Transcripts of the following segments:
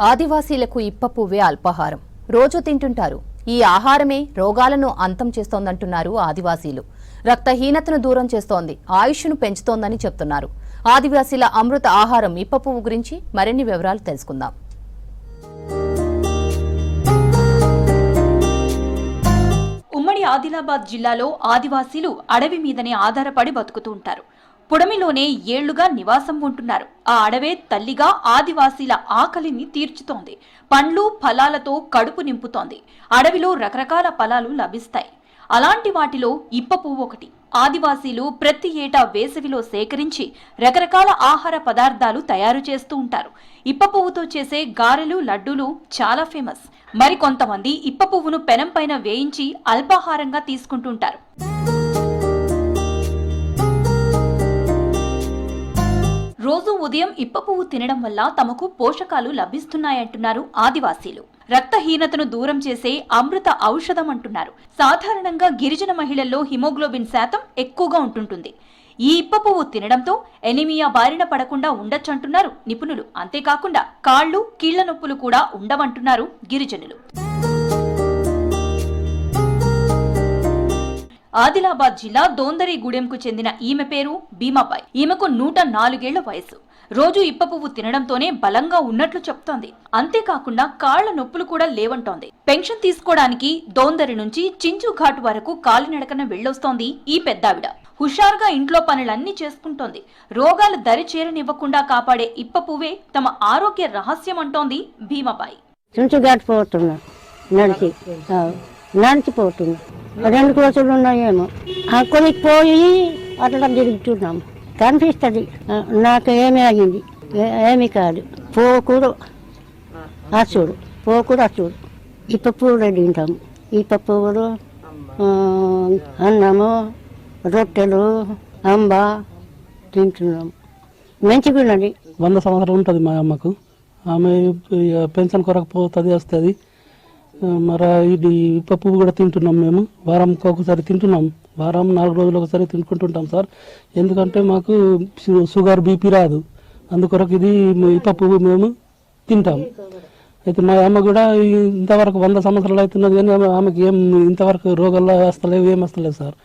ఆదివాసీలకు ఇప్పపువ్వే అల్పాహారం. రోజు తింటుంటారు. ఈ ఆహారమే రోగాలను అంతం చేస్తోందంటున్నారు ఆదివాసీలు. రక్తహీనతను దూరం చేస్తోంది. ఆయుష్ను పెంచుతోందని చెప్తున్నారు. ఆదివాసీల అమృత ఆహారం ఇప్ప పువ్వు గురించి మరిన్ని వివరాలు తెలుసుకుందాం. ఉమ్మడి ఆదిలాబాద్ జిల్లాలో ఆదివాసీలు అడవి మీదనే ఆధారపడి బతుకుతూ ఉంటారు. పొడమిలోనే ఏళ్ళుగా నివాసం ఉంటున్నారు. ఆ అడవే తల్లిగా ఆదివాసీల ఆకలిని తీర్చుతోంది. పండ్లు ఫలాలతో కడుపు నింపుతోంది. అడవిలో రకరకాల ఫలాలు లభిస్తాయి. అలాంటి వాటిలో ఇప్ప పువ్వు ఒకటి. ఆదివాసీలు ప్రతి ఏటా వేసవిలో సేకరించి రకరకాల ఆహార పదార్థాలు తయారు చేస్తూ ఉంటారు. ఇప్ప పువ్వుతో చేసే గారెలు లడ్డూలు చాలా ఫేమస్. మరికొంతమంది ఇప్ప పువ్వును పెనం పైన వేయించి అల్పాహారంగా తీసుకుంటుంటారు రోజు ఉదయం ఇప్ప పువ్వు తినడం వల్ల తమకు పోషకాలు లభిస్తున్నాయంటున్నారు ఆదివాసీలు. రక్తహీనతను దూరం చేసే అమృత ఔషధం అంటున్నారు. సాధారణంగా గిరిజన మహిళల్లో హిమోగ్లోబిన్ శాతం ఎక్కువగా ఉంటుంటుంది. ఈ ఇప్ప పువ్వు తినడంతో ఎనిమియా బారిన పడకుండా ఉండొచ్చంటున్నారు నిపుణులు. అంతేకాకుండా కాళ్ళు కీళ్ళ నొప్పులు కూడా ఉండవంటున్నారు గిరిజనులు. ఆదిలాబాద్ జిల్లా దోందరిగూడెంకు చెందిన ఈమె పేరు భీమాబాయ్. ఈమెకు నూట నాలుగేళ్ళ వయసు రోజు ఇప్ప పువ్వు తినడంతోనే బలంగా ఉన్నట్లు చెప్తోంది. అంతేకాకుండా కాళ్ళ నొప్పులు కూడా లేవంటోంది. పెన్షన్ తీసుకోవడానికి దోందరి నుంచి చించు ఘాట్ వరకు కాలినడకన వెళ్ళొస్తోంది ఈ పెద్దావిడ. హుషారుగా ఇంట్లో పనులన్నీ చేసుకుంటోంది. రోగాలు దరి చేరనివ్వకుండా కాపాడే ఇప్ప పువ్వే తమ ఆరోగ్య రహస్యం అంటోంది భీమాబాయి చుంచుగాటు పోతున్నా నడిచి. నడిచిపోతున్నా రెండు కోసులు ఉన్నాయేమో. అక్కడికి పోయి అట్లా తిరుగుతున్నాం. కనిపిస్తుంది. నాకు ఏమి అయ్యింది ఏమి కాదు. పోకుడు అచ్చుడు పోకుడు అచ్చుడు ఇప్ప పువ్వులు తింటాము. ఇప్ప పువ్వులు అన్నము రొట్టెలు అంబ తింటున్నాము మంచిగా ఉన్నది. వంద సంవత్సరాలు ఉంటుంది మా అమ్మకు. ఆమె పెన్షన్ కొరకు పోతుంది వస్తుంది. మరి ఇది ఇప్ప పువ్వు కూడా తింటున్నాం మేము. వారంకి ఒకసారి తింటున్నాం. వారం నాలుగు రోజులు ఒకసారి తినుకుంటుంటాం సార్. ఎందుకంటే మాకు షుగర్ బీపీ రాదు. అందుకొరకు ఇది ఈ పువ్వు మేము తింటాం. అయితే మా అమ్మ కూడా ఇంతవరకు వంద సంవత్సరాలు అవుతున్నది కానీ ఆమెకి ఏం ఇంతవరకు రోగాలు వస్తలేవు ఏం వస్తలేవు సార్.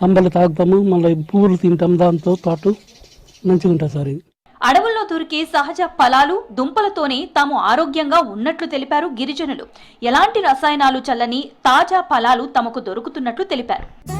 అంబలి తాగుతాము మళ్ళీ పువ్వులు తింటాం దాంతో పాటు మంచిగా ఉంటుంది సార్ ఇది. అడవుల్లో సహజ ఫలాలు దుంపలతోనే తాము ఆరోగ్యంగా ఉన్నట్లు తెలిపారు గిరిజనులు. ఎలాంటి రసాయనాలు చల్లని తాజా ఫలాలు తమకు దొరుకుతున్నట్లు తెలిపారు.